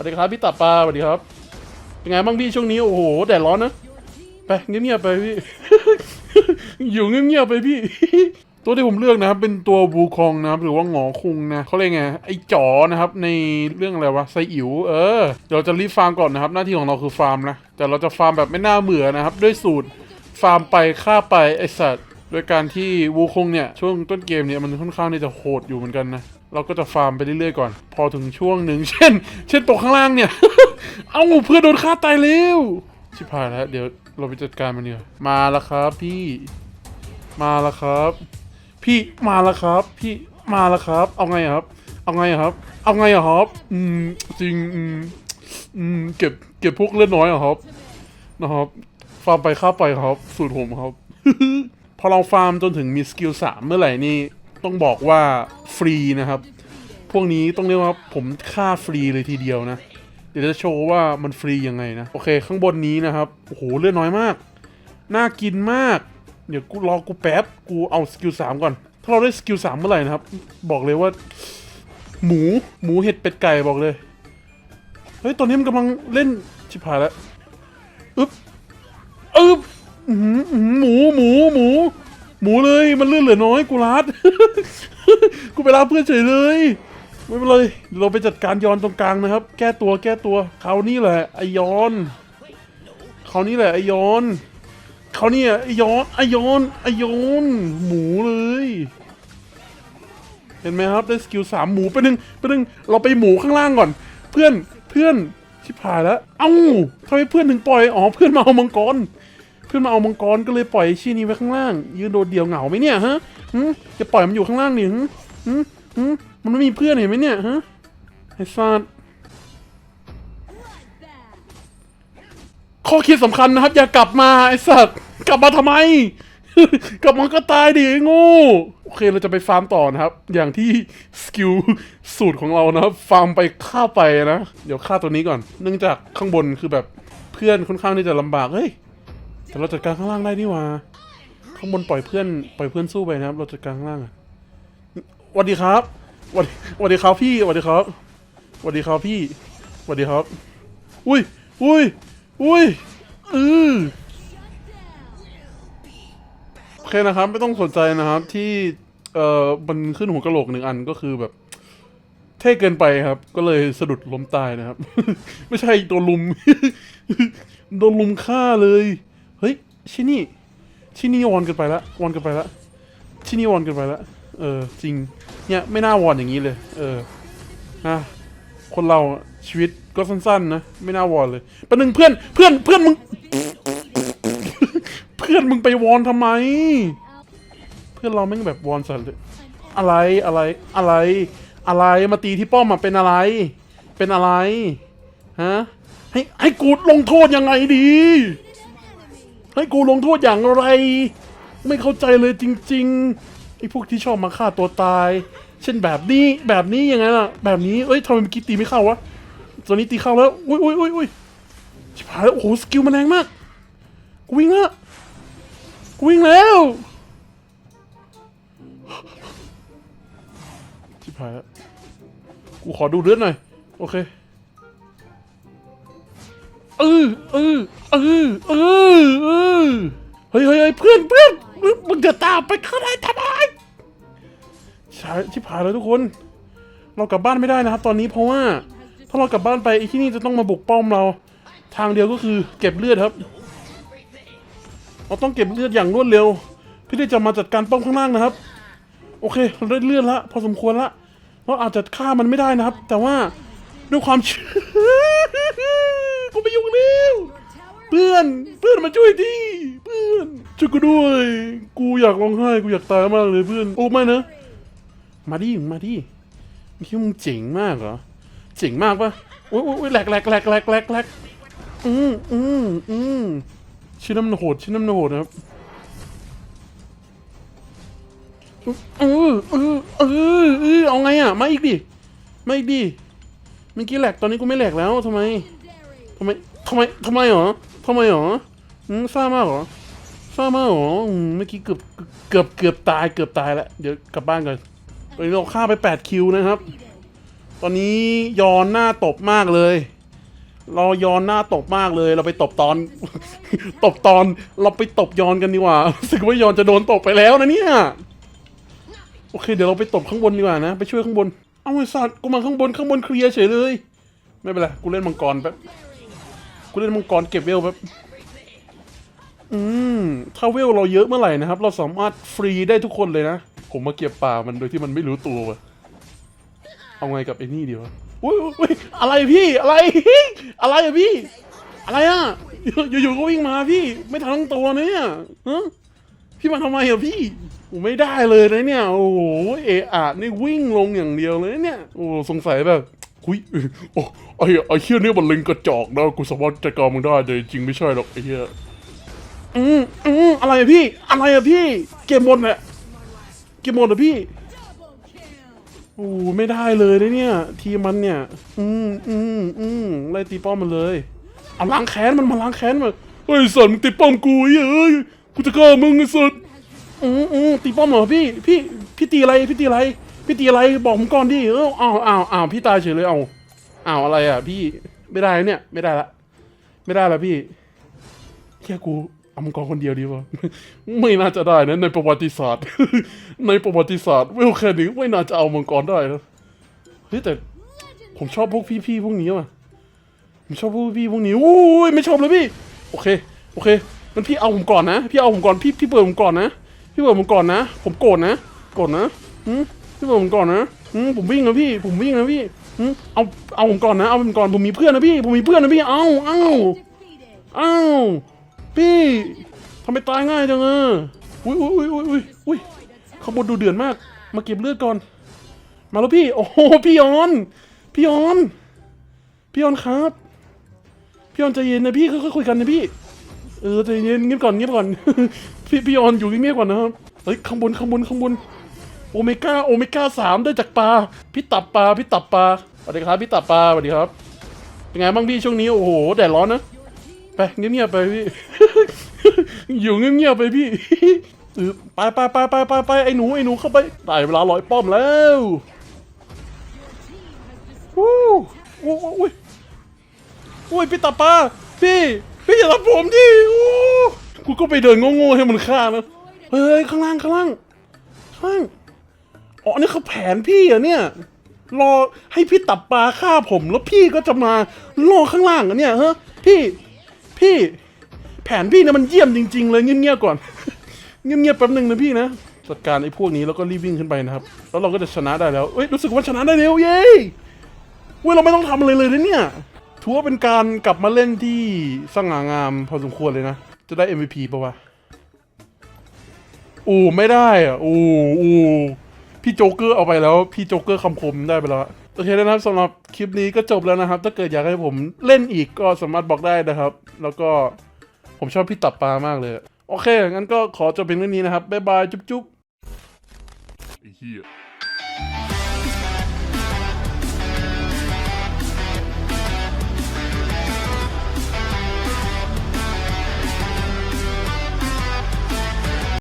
วัสดีครับพี่ตับปลาสวัสดีครับเป็นไงบ้างพี่ช่วงนี้โอ้โหแดดร้อนนะไปเงียบๆไปพี่ อยู่เงียบๆไปพี่ ตัวที่ผมเลือกนะครับ เป็นตัวบูคองนะครับ หรือว่าหงอคุงนะเขาเรียกไงไอ้จ๋อนะครับ ในเรื่องอะไรวะไซอิ๋วเออเดี๋ยวเราจะรีบฟาร์มก่อนนะครับ หน้าที่ของเราคือฟาร์มนะแต่เราจะฟาร์มแบบไม่น่าเบื่อนะครับ ด้วยสูตรฟาร์มไปฆ่าไปไอสัตว์โดยการที่วูคงเนี่ยช่วงต้นเกมเนี่ยมันค่อนข้างที่จะโหดอยู่เหมือนกันนะ เราก็จะฟาร์มไปเรื่อยๆก่อน พอถึงช่วงหนึ่งเช่น เช่นตกข้างล่างเนี่ย เอาเพื่อโดนฆ่าตายเร็ว ชิบหายแล้ว เดี๋ยวเราไปจัดการมันเนี่ยมาแล้วครับพี่ มาแล้วครับ พี่มาแล้วครับ พี่มาแล้วครับ เอาไงครับ เอาไงครับ เอาไงอะครับ อืมจริงอืมอืมเก็บเก็บพวกเลือดน้อยอะครับนะครับ ฟาร์มไปข้าไปครับ สูตรผมครับ พอเราฟาร์มจนถึงมีสกิลสามเมื่อไหร่นี่ ต้องบอกว่าฟรีนะครับ พวกนี้ต้องเรียกว่าผมค่าฟรีเลยทีเดียวนะ เดี๋ยวจะโชว์ว่ามันฟรียังไงนะ โอเค ข้างบนนี้นะครับ โอ้โห เลือดน้อยมาก น่ากินมาก เดี๋ยวกูรอกูแป๊บ กูเอาสกิลสามก่อน ถ้าเราได้สกิลสามเมื่อไหร่นะครับ บอกเลยว่า หมู หมูเห็ดเป็ดไก่บอกเลย เฮ้ย ตอนนี้มันกำลังเล่นชิบหายแล้ว อึ๊บ อึ๊บหืออื้อหือหมู หมูหมู หมูเลยมันเลือดเหลือน้อยกูรัดกูไปรับเพื่อนเฉยเลยไม่เป็นไรเราไปจัดการยอนตรงกลางนะครับ แก้ตัวแก้ตัวเขาวนี่แหละไอยอนเขาวนี่แหละไอยอนเขาวเนี่ยไอยอนไอยอนไอยอนหมูเลย เห็นไหมครับได้สกิลสามหมูไปหนึ่งไปหนึ่งเราไปหมูข้างล่างก่อน เพื่อนเพื่อนชิบหายแล้วเอ้าทำไมเพื่อนถึงปล่อยอ๋อเพื่อนมาเอามังกร เพื่อนมาเอามังกรก็เลยปล่อยไอ้ชีนี้ไว้ข้างล่าง ยืนโดดเดี่ยวเหงาไหมเนี่ยฮะหึจะปล่อยมันอยู่ข้างล่างดิหึหึหึมันไม่มีเพื่อนเห็นไหมเนี่ยฮะไอ้สัตว์ข้อคิดสำคัญนะครับ อย่ากลับมาไอ้สัตว์กลับมาทำไม กลับมาก็ตายดิไอ้โง่โอเคเราจะไปฟาร์มต่อนะครับ อย่างที่สกิลสูตรของเรานะครับฟาร์มไปฆ่าไปนะ เดี๋ยวฆ่าตัวนี้ก่อน เนื่องจากข้างบนคือแบบเพื่อนค่อนข้างที่จะลำบากเฮ้ย แต่เราจัดการข้างล่างได้นี่หว่าข้างบนปล่อยเพื่อนปล่อยเพื่อนสู้ไปนะครับ เราจัดการข้างล่างอะสวัสดีครับสวัสดีสวัสดีครับพี่สวัสดีครับสวัสดีครับพี่สวัสดีครับ อุ้ยอุ้ยอุ้ยอือโอเคนะครับ ไม่ต้องสนใจนะครับที่เอ่อมันขึ้นหัวกระโหลกหนึ่งอันก็คือแบบเท่เกินไปครับ ก็เลยสะดุดล้มตายนะครับ ไม่ใช่โดนลุม โดนลุมฆ่าเลย เฮ้ยชินี่ชินี่วอนกันไปละวอนกันไปละชินี่วอนกันไปละเออจริงเนี่ยไม่น่าวอนอย่างนี้เลย เออนะคนเราชีวิตก็สั้นๆนะไม่น่าวอนเลยประหนึ่งเพื่อนเพื่อนเพื่อนมึง เพื่อนมึงไปวอนทำไม เพื่อนเราแม่งแบบวอนสันเลยอะไรอะไรอะไร อะไรมาตีที่ป้อมมาเป็นอะไร เป็นอะไรฮะให้ให้กูลงโทษยังไงดี ให้กูลงโทษอย่างไร ไม่เข้าใจเลยจริงๆไอ้พวกที่ชอบมาฆ่าตัวตาย เช่นแบบนี้แบบนี้ยังไงล่ะ แบบนี้เอ้ยทำไมเมื่อกี้ตีไม่เข้าวะตอนนี้ตีเข้าแล้วอุ้ยอุ้ยอุ้ยอุ้ยชิบหายแล้วโอ้โหสกิลมันแรงมากกูวิ่งแล้วกูวิ่งแล้วชิบหายแล้วกูขอดูเลือดหน่อยโอเคเออเออ เออเออเออเฮ้ยเฮ้ยเพื่อนเพื่อนมึงมึงจะตามไปข้างในทำไมใช่ชิบหายแล้วทุกคน เรากลับบ้านไม่ได้นะครับ ตอนนี้เพราะว่า ถ้าเรากลับบ้านไปไอ้ที่นี่จะต้องมาบุกป้อมเรา ทางเดียวก็คือเก็บเลือดครับ เราต้องเก็บเลือดอย่างรวดเร็วเพี่ได้จะมาจัดการป้อมข้างล่างนะครับ โอเคเราได้เลือดละพอสมควรละเราอาจจะฆ่ามันไม่ได้นะครับ แต่ว่าด้วยความกูไม่ยุ่งแล้ว เพื่อนเพื่อนมาช่วยทีเพื่อนช่วยกูด้วย กูอยากร้องไห้กูอยากตายมากเลยเพื่อนโอ้ไม่นะมาดิมาดิมึงคิดมึงเจ๋งมากเหรอเจ๋งมากปะโอ้ยโอ้ยแหลกแหลกแหลกแหลกแหลกแหลกอืมอืมอืมชิ้นน้ำโหดชิ้นน้ำโหดนะครับเออเออเออเออเอาไงอะมาอีกดิมาอีกดิเมื่อกี้แหลกตอนนี้กูไม่แหลกแล้วทำไมทำไมทำไมทำไมหรอ ทำไมหรออืมซ่ามากเหรอซ่ามากเหรออืมเมื่อกี้เกือบเกือบเกือบตายเกือบตายแล้วเดี๋ยวกลับบ้านก่อนตอนนี้เราฆ่าไป8คิวนะครับ ตอนนี้ยอนหน้าตบมากเลย เรายอนหน้าตบมากเลย เราไปตบตอน ตบตอนเราไปตบยอนกันดีกว่ารู้สึกว่ายอนจะโดนตบไปแล้วนะเนี่ยโอเคเดี๋ยวเราไปตบข้างบนดีกว่านะ ไปช่วยข้างบน เอาไอ้สัตว์กูมาข้างบนข้างบนเคลียร์เฉยเลย ไม่เป็นไรกูเล่นมังกรแป๊บ กูเล่นมังกรเก็บเวลแป๊บอืมถ้าเวลเราเยอะเมื่อไหร่นะครับ เราสามารถฟรีได้ทุกคนเลยนะ ผมมาเก็บป่ามันโดยที่มันไม่รู้ตัววะเอาไงกับไอ้นี่ดีวะอุ้ยอุ้ยอะไรพี่อะไร อะไรอะพี่ อะไรอะอยู่ๆก็วิ่งมาพี่ ไม่ทันตั้งตัวนะเนี่ยฮะพี่มาทำไมอะพี่โอ้ไม่ได้เลยนะเนี่ย โอ้โหเอะอะนี่วิ่งลงอย่างเดียวเลยเนี่ย โอ้สงสัยแบบ คุยโอ้ไอ้ไอ้เฮี้ยนี่มันเล็งกระจอกนะกูสามารถจัดการมึงได้แต่จริงไม่ใช่หรอกไอ้เฮี้ยอืมอืมอะไรอะพี่ อะไรอะพี่ เกมหมดแหละเกมหมดอะพี่โอ้ไม่ได้เลยนะเนี่ย ทีมมันเนี่ย อืมอืมอืมไล่ตีป้อมมันเลยเอาล้างแค้นมันมาล้างแค้นมันเฮ้ยสันมึงตีป้อมกูเฮ้ยกูจะฆ่ามึงไอ้สันอืมอืมตีป้อมเหรอพี่ พี่พี่ตีอะไรพี่ตีอะไร พี่ตีอะไรบอกผมก่อนดิเอออ้าวอ้าวอ้าวพี่ตายเฉยเลยเอาอ้าวอะไรอะ พี่ไม่ได้เนี่ย ไม่ได้ละ ไม่ได้ละพี่แค่กูเอามังกรคนเดียวดีวะไม่น่าจะได้นะในประวัติศาสตร์ ในประวัติศาสตร์เวลแค่นี้ไม่น่าจะเอามังกรได้นะเฮ้ยแต่ผมชอบพวกพี่ๆพวกนี้ว่ะผมชอบพวกพี่พวกนี้โอ้ยไม่ชอบเลยพี่ โอเค โอเคมันพี่เอาผมก่อนนะ พี่เอาผมก่อนพี่พี่เปิดผมก่อนนะ พี่เปิดผมก่อนนะ ผมโกรธนะ โกรธนะหืม พี่เปิดผมก่อนนะหืมผมวิ่งนะพี่ผมวิ่งนะพี่หืมเอาเอาผมก่อนนะเอาผมก่อนผมมีเพื่อนนะพี่ ผมมีเพื่อนนะพี่เอาเอาเอ้าพี่ทำไมตายง่ายจังอะอุ้ยอุ้ยอุ้ยอุ้ยอุ้ยอุ้ยขบวนดูเดือดมาก มาเก็บเลือดก่อน มาแล้วพี่ โอ้โหพี่ยอน พี่ยอน พี่ยอนครับ พี่ยอนใจเย็นนะพี่ค่อยๆคุยกันนะพี่ เออใจเย็นเงียบก่อนเงียบก่อน พี่พี่ยอนอยู่เงียบก่อนนะครับ เฮ้ยข้างบนข้างบนข้างบน โอเมก้าโอเมก้าสามได้จากปลาพี่ตับปลาพี่ตับปลาสวัสดีครับพี่ตับปลาสวัสดีครับ เป็นไงบ้างพี่ช่วงนี้โอ้โหแดดร้อนนะไปเงียบๆไปพี่ อยู่เงียบๆไปพี่ไปไปไปไปไปไปไอ้หนูไอ้หนูเข้าไปได้เวลาลอยป้อมแล้ววู้วู้วู้อุ้ยอุ้ยพี่ตาปาพี่พี่อย่าทำผมดิโอ้กูก็ไปเดินโง่ๆให้มันฆ่านะเฮ้ยข้างล่างข้างล่างข้างล่าง อ๋อนี่คือแผนพี่เหรอะเนี่ย รอให้พี่ตับปลาฆ่าผมแล้วพี่ก็จะมาล่อข้างล่างอะเนี่ยเฮ้พี่ พี่ แผนพี่เนี่ยมันเยี่ยมจริง ๆ เลยเงียบๆก่อน เงียบๆแป๊บหนึ่งนะพี่นะ จัดการไอ้พวกนี้แล้วก็รีบวิ่งขึ้นไปนะครับ แล้วเราก็จะชนะได้แล้วเอ้ยรู้สึกว่าชนะได้เร็วเย้เว้ยเราไม่ต้องทำอะไรเลยนะเนี่ยถือว่าเป็นการกลับมาเล่นที่สง่างามพอสมควรเลยนะ จะได้ MVP ปะวะอ้ไม่ได้อะอ้โอ้ พี่โจ๊กเกอร์เอาไปแล้ว พี่โจ๊กเกอร์คำคมได้ไปแล้วโอเคนะครับสำหรับคลิปนี้ก็จบแล้วนะครับ ถ้าเกิดอยากให้ผมเล่นอีกก็สามารถบอกได้นะครับ แล้วก็ผมชอบพี่ตับปลามากเลย โอเคงั้นก็ขอจบเป็นเรื่องนี้นะครับบ๊ายบายจุ๊บๆไอ้เหี้ย